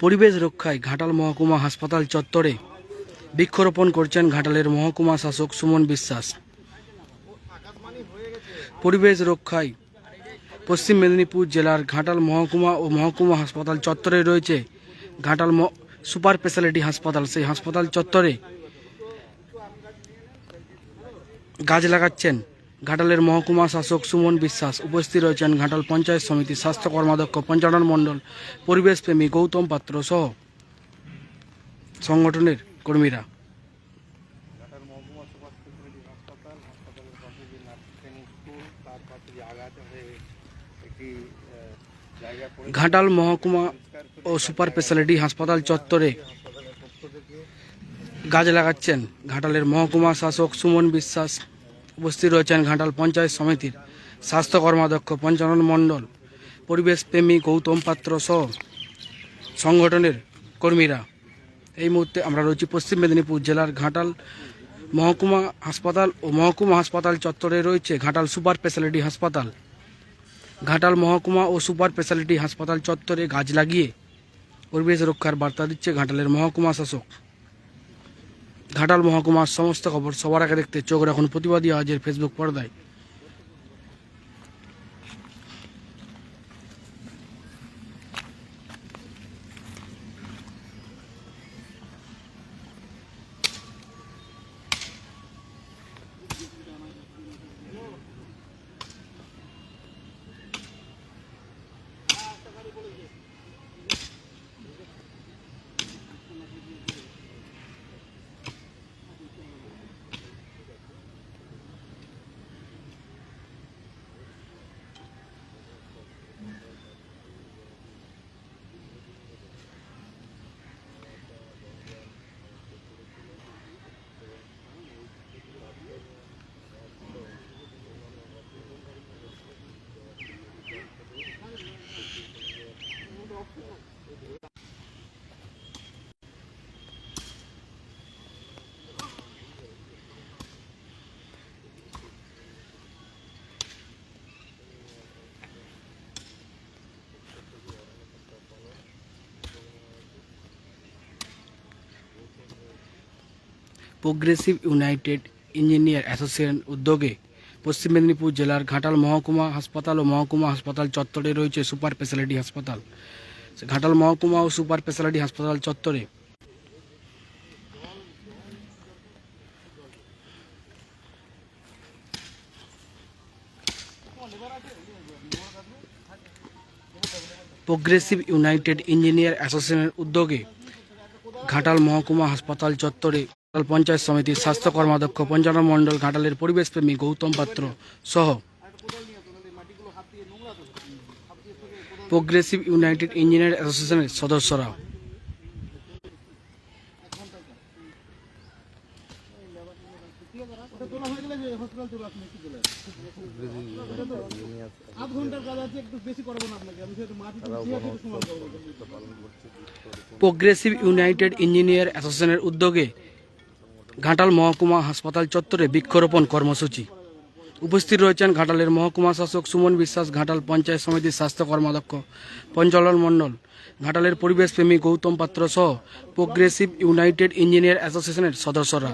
পরিবেশ রক্ষায় ঘাটাল মহকুমা হাসপাতাল চত্বরে বৃক্ষরোপণ করছেন ঘাটালের মহকুমা শাসক সুমন বিশ্বাস। পরিবেশ রক্ষায় পশ্চিম মেদিনীপুর জেলার ঘাটাল মহকুমা ও মহকুমা হাসপাতাল চত্বরে রয়েছে ঘাটাল সুপার স্পেশালিটি হাসপাতাল। সেই হাসপাতাল চত্বরে গাছ লাগাচ্ছেন ঘাটালের মহকুমা শাসক সুমন বিশ্বাস উপস্থিত রয়েছেন ঘাটাল পঞ্চায়েত সমিতির স্বাস্থ্য কর্মাধ্যক্ষ পঞ্চানন মণ্ডল পরিবেশপ্রেমী গৌতম পাত্র সহ সংগঠনের কর্মীরা। ঘাটাল মহকুমা ও সুপার স্পেশালিটি হাসপাতাল চত্বরে গাছ লাগাচ্ছেন ঘাটালের মহকুমা শাসক সুমন বিশ্বাস। উপস্থিত রয়েছেন ঘাটাল পঞ্চায়েত সমিতির স্বাস্থ্য কর্মাধ্যক্ষ পঞ্চানন মণ্ডল পরিবেশপ্রেমী গৌতম পাত্র সহ সংগঠনের কর্মীরা। এই মুহূর্তে আমরা রয়েছি পশ্চিম মেদিনীপুর জেলার ঘাটাল মহকুমা হাসপাতাল ও মহকুমা হাসপাতাল চত্বরে রয়েছে ঘাটাল সুপার স্পেশালিটি হাসপাতাল। ঘাটাল মহকুমা ও সুপার স্পেশালিটি হাসপাতাল চত্বরে গাছ লাগিয়ে পরিবেশ রক্ষার বার্তা দিচ্ছে ঘাটালের মহকুমা শাসক। ঘাটাল মহকুমার সমস্ত খবর সবার আগে দেখতে চোখ রাখুন প্রতিবাদী আজের ফেসবুক পর্দায়। প্রোগ্রেসিভ ইউনাইটেড ইঞ্জিনিয়ার অ্যাসোসিয়েশন উদ্যোগে পশ্চিম মেদিনীপুর জেলার ঘাটাল মহকুমা হাসপাতাল ও মহকুমা হাসপাতাল চত্বরে রয়েছে সুপার স্পেশালিটি হাসপাতাল। ঘাটাল মহকুমা ও সুপার স্পেশালিটি হাসপাতাল চত্বরে। প্রোগ্রেসিভ ইউনাইটেড ইঞ্জিনিয়ার অ্যাসোসিয়েশনের উদ্যোগে ঘাটাল মহকুমা হাসপাতাল চত্বরে ঘাটাল পঞ্চায়েত সমিতির স্বাস্থ্য কর্মাধ্যক্ষ পঞ্চানন মণ্ডল ঘাটালের পরিবেশপ্রেমী গৌতম পাত্র সহ প্রোগ্রেসিভ ইউনাইটেড ইঞ্জিনিয়ার অ্যাসোসিয়েশনের সদস্যরা। প্রোগ্রেসিভ ইউনাইটেড ইঞ্জিনিয়ার অ্যাসোসিয়েশনের উদ্যোগে ঘাটাল মহকুমা হাসপাতাল চত্বরে বৃক্ষরোপণ কর্মসূচি। উপস্থিত রয়েছেন ঘাটালের মহকুমা শাসক সুমন বিশ্বাস, ঘাটাল পঞ্চায়েত সমিতির স্বাস্থ্য কর্মাধ্যক্ষ পঞ্চলন মণ্ডল, ঘাটালের পরিবেশপ্রেমী গৌতম পাত্র সহ প্রোগ্রেসিভ ইউনাইটেড ইঞ্জিনিয়ার অ্যাসোসিয়েশনের সদস্যরা।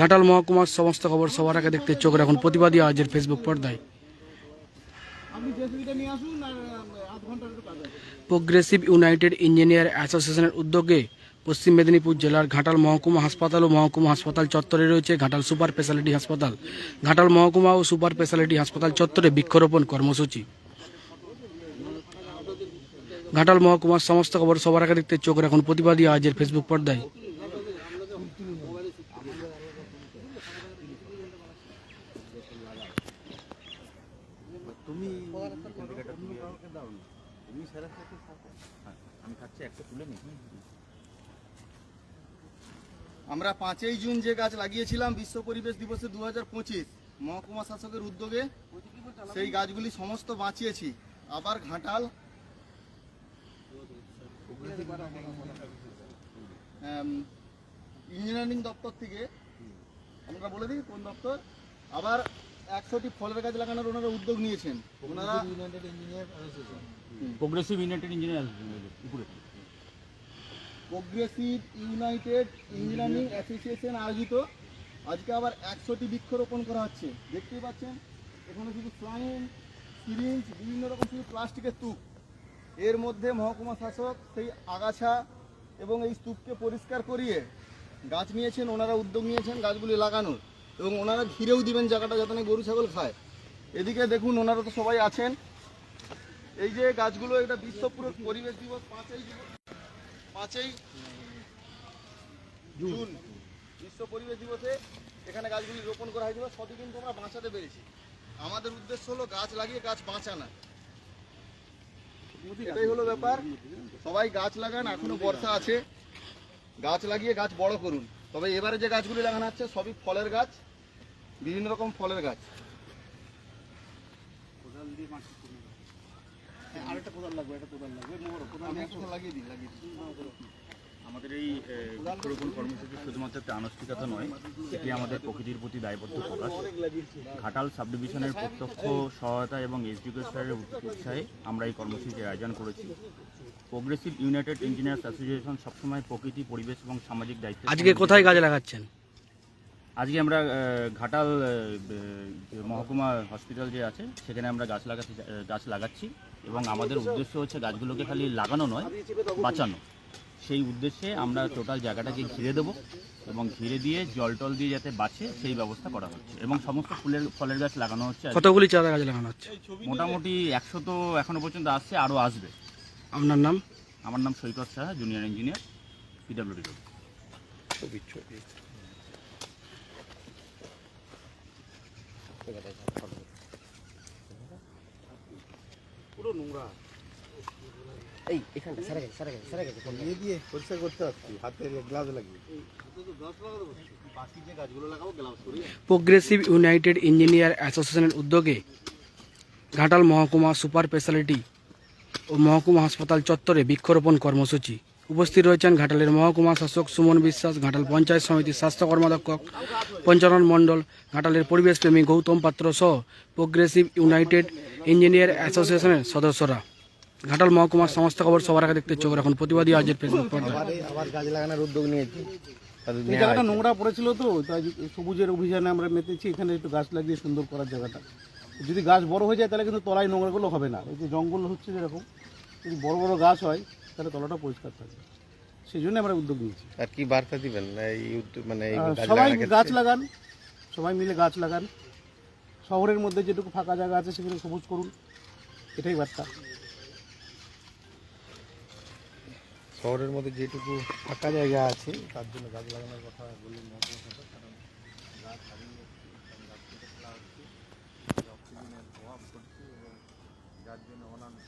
ঘাটাল মহকুমার সমস্ত খবর সবার আগে দেখতে চোখ রাখুন প্রতিবাদী আজের ফেসবুক পর্দায়। প্রোগ্রেসিভ ইউনাইটেড ইঞ্জিনিয়ার অ্যাসোসিয়েশনের উদ্যোগে পশ্চিম মেদিনীপুর জেলার ঘাটাল মহকুমা হাসপাতাল ও মহকুমা হাসপাতাল চত্বরে রয়েছে ঘাটাল সুপার স্পেশালিটি হাসপাতাল। ঘাটাল মহকুমা ও সুপার স্পেশালিটি হাসপাতাল চত্বরে বৃক্ষরোপণ কর্মসূচি। ঘাটাল মহকুমার সমস্ত খবর সবার আগে দেখতে চোখ রাখুন প্রতিবাদী আজের ফেসবুক পর্দায়। তুমি হ্যাঁ, আমি থাকছি একটা তুলে নিই। আমরা পাঁচই জুন যে গাছ লাগিয়েছিলাম বিশ্ব পরিবেশ দিবসে দু হাজার পঁচিশ মহকুমা শাসকের উদ্যোগে সেই গাছগুলি সমস্ত বাঁচিয়েছি। আবার ঘাটাল ইঞ্জিনিয়ারিং দপ্তর থেকে আমরা বলে দিই কোন দপ্তর? আবার একশোটি ফলের গাছ লাগানোর ওনারা উদ্যোগ নিয়েছেন। ওনারা প্রোগ্রেসিভ ইউনাইটেড ইঞ্জিনিয়ার উপরে। প্রোগ্রেসিভ ইউনাইটেড ইঞ্জিনিয়ারিং অ্যাসোসিয়েশন আয়োজিত। আজকে আবার একশোটি বৃক্ষরোপণ করা হচ্ছে। দেখতেই পাচ্ছেন, এখানে শুধু ফ্লাইন সিরিঞ্জ বিভিন্ন রকম শুধু প্লাস্টিকের স্তূপ। এর মধ্যে মহকুমা শাসক সেই আগাছা এবং এই স্তূপকে পরিষ্কার করিয়ে গাছ নিয়েছেন, ওনারা উদ্যোগ নিয়েছেন গাছগুলি লাগানোর। এবং ওনারা ঘিরেও দিবেন জায়গাটা যাতে না গরু, ছাগল খায়। এদিকে দেখুন, ওনারা তো সবাই আছেন। এই যে গাছগুলো, এটা বিশ্ব পুরো পরিবেশ দিবস, পাঁচই জুন পাঁচই জুন। বিশ্ব পরিবেশ দিবসে এখানে গাছগুলি রোপণ করা হয়েছিল। সবই কিন্তু আমরা বাঁচাতে পেরেছি। আমাদের উদ্দেশ্য হলো গাছ লাগিয়ে গাছ বাঁচানা। এটাই হলো ব্যাপার। সবাই গাছ লাগান এখনও বর্ষা আছে। গাছ লাগিয়ে গাছ বড় করুন। তবে এবারে যে গাছগুলি লাগানো হচ্ছে সবই ফলের গাছ বিভিন্ন রকম ফলের গাছ। আরেকটা কোদাল লাগবে একটা কোদাল লাগবে মোহর কোদাল লাগিয়ে দিই লাগিয়ে দিই। আমাদের এই বৃক্ষরোপণ কর্মসূচি শুধুমাত্র একটা আনুষ্ঠানিকতা নয় এটি আমাদের প্রকৃতির প্রতি দায়বদ্ধ প্রকাশ। ঘাটাল সাব ডিভিশনের প্রত্যক্ষ সহায়তা এবং এসডিও স্যারের উৎসাহে আমরা এই কর্মসূচির আয়োজন করেছি। প্রোগ্রেসিভ ইউনাইটেড ইঞ্জিনিয়ার্স অ্যাসোসিয়েশন সবসময় প্রকৃতি পরিবেশ এবং সামাজিক দায়িত্ব আজকে কোথায় গাছ লাগাচ্ছেন? আজকে আমরা ঘাটাল যে মহকুমা হসপিটাল যে আছে সেখানে আমরা গাছ লাগাতে গাছ লাগাচ্ছি। এবং আমাদের উদ্দেশ্য হচ্ছে গাছগুলোকে খালি লাগানো নয় বাঁচানো। সেই উদ্দেশ্যে আমরা টোটাল জায়গাটাকে ঘিরে দেবো এবং ঘিরে দিয়ে জল টল দিয়ে যাতে বাঁচে সেই ব্যবস্থা করা হচ্ছে। এবং সমস্ত ফুলের ফলের গাছ লাগানো হচ্ছে কতগুলি চারা গাছ লাগানো হচ্ছে? মোটামুটি একশো তো এখনও পর্যন্ত আসছে আরও আসবে। আপনার নাম? আমার নাম Saikat Saha junior engineer PWD ছবি ছবি। পুরো নোংরা। এই এখানটা সারা গেছে সারা গেছে সারা গেছে। নিয়ে দিয়ে পরিষ্কার করতে আসছি হাতে গ্লাভস লাগিয়ে। প্রোগ্রেসিভ ইউনাইটেড ইঞ্জিনিয়ার অ্যাসোসিয়েশনের উদ্যোগে ঘাটাল মহকুমা সুপার স্পেশালিটি ও মহকুমা হাসপাতাল চত্বরে বৃক্ষরোপণ কর্মসূচি। উপস্থিত রয়েছেন ঘাটালের মহকুমা শাসক সুমন বিশ্বাস ঘাটাল পঞ্চায়েত সমিতির স্বাস্থ্য কর্মাধ্যক্ষ পঞ্চানন মণ্ডল ঘাটালের পরিবেশপ্রেমী গৌতম পাত্র সহ প্রোগ্রেসিভ ইউনাইটেড ইঞ্জিনিয়ার অ্যাসোসিয়েশনের সদস্যরা। ঘাটাল মহকুমার সমস্ত খবর সবার আগে দেখতে চোখ রাখুন। প্রতিবাদী আজের ফেসবুক আবার গাছ লাগানোর উদ্যোগ নিয়েছি। এই জায়গাটা নোংরা পড়েছিল তো তাই সবুজের অভিযানে আমরা মেতেছি এখানে একটু গাছ লাগিয়ে সুন্দর করার জায়গাটা। যদি গাছ বড় হয়ে যায় তাহলে কিন্তু তলায় নোংরাগুলো হবে না। এই যে জঙ্গল হচ্ছে যেরকম যদি বড় বড় গাছ হয় তাহলে তলাটা পরিষ্কার থাকবে। সেই জন্য আমরা উদ্যোগ নিয়েছি। আর কি বার্তা দিবেন? এই মানে সবাই গাছ লাগান সবাই মিলে গাছ লাগান। শহরের মধ্যে যেটুকু ফাঁকা জায়গা আছে সেখানে সবুজ করুন। এটাই বার্তা। শহরের মধ্যে যেটুকু ফাঁকা জায়গা আছে তার জন্য গাছ লাগানোর কথা বললেন কারণ গাছ কারণ গাছ কেটে ফেলা হচ্ছে অক্সিজেনের প্রভাব পড়ছে এবং যার জন্য অনাবৃষ্টি